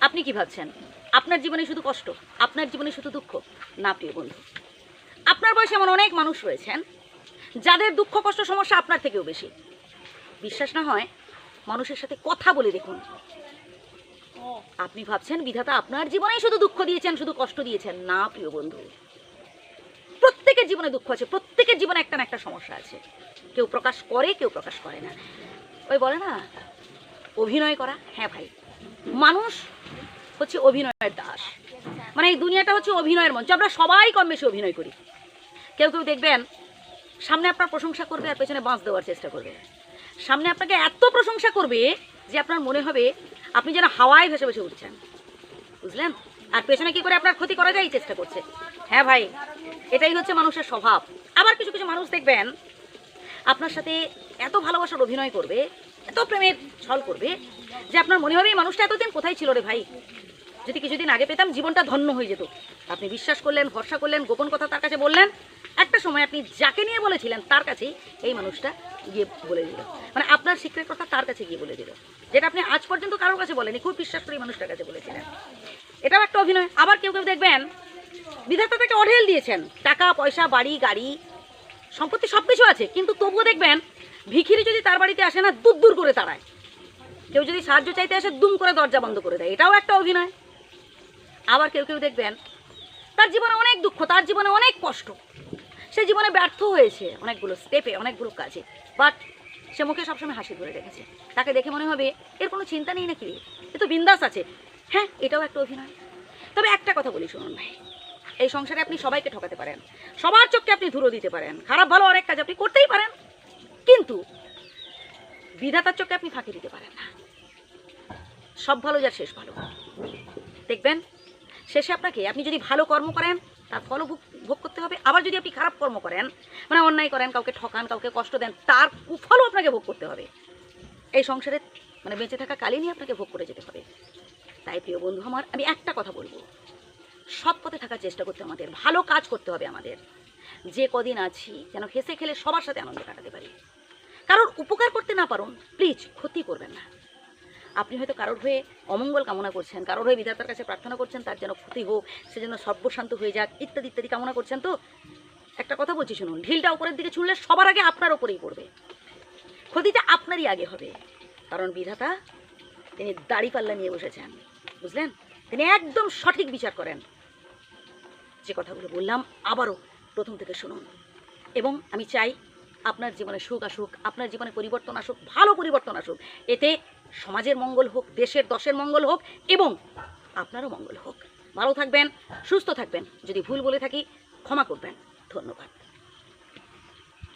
আপনি কি ভাবছেন? আপনার জীবনে শুধু কষ্ট, আপনার জীবনে শুধু দুঃখ? না, প্রিয় বন্ধু। আপনার বয়সে এমন অনেক মানুষ রয়েছেন, যাদের দুঃখ, কষ্ট, সমস্যা আপনার থেকেও বেশি। বিশ্বাস না হয়, মানুষের সাথে কথা বলে দেখুন। আপনি ভাবছেন, বিধাতা আপনার জীবনেই শুধু দুঃখ দিয়েছেন, শুধু কষ্ট দিয়েছেন? না, প্রিয় বন্ধু। প্রত্যেকের জীবনে দুঃখ আছে, প্রত্যেকের জীবনে একটা না একটা সমস্যা আছে। কেউ প্রকাশ করে, কেউ প্রকাশ করে না। ওই বলে না, অভিনয় করা হ্যাঁ ভাই। মানুষ হচ্ছে অভিনয়ের দাস। মানে এই দুনিয়াটা হচ্ছে অভিনয়ের মঞ্চ। আমরা সবাই কম বেশি অভিনয় করি। কেউ কেউ দেখবেন, সামনে আপনার প্রশংসা করবে আর পেছনে বাঁশ দেওয়ার চেষ্টা করবে। সামনে আপনাকে এত প্রশংসা করবে যে আপনার মনে হবে আপনি যেন হাওয়ায় ভেসে ভেসে উঠছেন। বুঝলেন? আর পেছনে কি করে আপনার ক্ষতি করা যায় চেষ্টা করছে। হ্যাঁ ভাই, এটাই হচ্ছে মানুষের স্বভাব। আবার কিছু কিছু মানুষ দেখবেন, আপনার সাথে এত ভালোবাসার অভিনয় করবে এত প্রেমের ছল করবে যে আপনার মনে হবে এই মানুষটা এতদিন কোথায় ছিল রে ভাই? যদি কিছুদিন আগে পেতাম জীবনটা ধন্য হয়ে যেত। আপনি বিশ্বাস করলেন, ভরসা করলেন, গোপন কথা তার কাছে বললেন। একটা সময় আপনি যাকে নিয়ে বলেছিলেন তার কাছেই এই মানুষটা গিয়ে বলে দিল। মানে আপনার সিক্রেট কথা তার কাছে গিয়ে বলে দিল। যেটা আপনি আজ পর্যন্ত কারোর কাছে বলেনি খুব বিশ্বাস করে এই মানুষটার কাছে বলেছিলেন। এটাও একটা অভিনয়। আবার কেউ কেউ দেখবেন, বিধাতা তাকে অঢেল দিয়েছেন। টাকা, পয়সা, বাড়ি, গাড়ি সম্পত্তি সব কিছু আছে, কিন্তু তবুও দেখবেন, ভিখিরি যদি তার বাড়িতে আসে না দূর দূর করে তাড়ায়। কেউ যদি সাহায্য চাইতে আসে, দুম করে দরজা বন্ধ করে দেয়। এটাও একটা অভিনয়। আবার কেউ কেউ দেখবেন, তার জীবনে অনেক দুঃখ, তার জীবনে অনেক কষ্ট। সে জীবনে ব্যর্থ হয়েছে অনেকগুলো স্টেপে অনেকগুলো কাজে। বাট সে মুখে সবসময় হাসি ধরে রেখেছে। তাকে দেখে মনে হবে, এর কোনো চিন্তা নেই নাকি? এ তো বিন্দাস আছে। হ্যাঁ এটাও একটা অভিনয়। তবে একটা কথা বলি শুনুন ভাই। এই সংসারে আপনি সবাইকে ঠকাতে পারেন। সবার চোখকে আপনি ধুলো দিতে পারেন। খারাপ, ভালো অনেক কাজ আপনি করতেই পারেন। কিন্তু বিধাতার চোখে আপনি ফাঁকি দিতে পারেন না। সব ভালো, যার শেষ ভালো। দেখবেন, শেষে আপনাকে আপনি যদি ভালো কর্ম করেন, তার ফলও ভোগ করতে হবে। আবার যদি আপনি খারাপ কর্ম করেন মানে অন্যায় করেন, কাউকে ঠকান, কাউকে কষ্ট দেন, তার কুফলও আপনাকে ভোগ করতে হবে। এই সংসারে মানে বেঁচে থাকা কালীনই আপনাকে ভোগ করে যেতে হবে। তাই প্রিয় বন্ধু আমার, আমি একটা কথা বলব। সৎ পথে থাকার চেষ্টা করতে আমাদের, ভালো কাজ করতে হবে আমাদের। যে কদিন আছি, যেন হেসে খেলে সবার সাথে আনন্দ কাটাতে পারি। কারোর উপকার করতে না পারুন প্লিজ ক্ষতি করবেন না। আপনি হয়তো কারোর হয়ে অমঙ্গল কামনা করছেন, কারোর হয়ে বিধাতার কাছে প্রার্থনা করছেন, তার যেন ক্ষতি হোক, সে যেন সর্বশান্ত হয়ে যাক, ইত্যাদি ইত্যাদি কামনা করছেন তো? একটা কথা বলছি শুনুন, ঢিলটা উপরের দিকে ছুঁড়লে সবার আগে আপনার ওপরেই পড়বে। ক্ষতিটা আপনারই আগে হবে। কারণ বিধাতা, তিনি দাড়ি পাল্লা নিয়ে বসেছেন, বুঝলেন? তিনি একদম সঠিক বিচার করেন। যে কথাগুলো বললাম, আবারও প্রথম থেকে শুনুন। এবং আমি চাই আপনার জীবনে সুখ আসুক, আপনার জীবনে পরিবর্তন আসুক, ভালো পরিবর্তন আসুক। এতে সমাজের মঙ্গল হোক, দেশের দশের মঙ্গল হোক, এবং আপনারও মঙ্গল হোক। ভালো থাকবেন, সুস্থ থাকবেন। যদি ভুল বলে থাকি, ক্ষমা করবেন। ধন্যবাদ।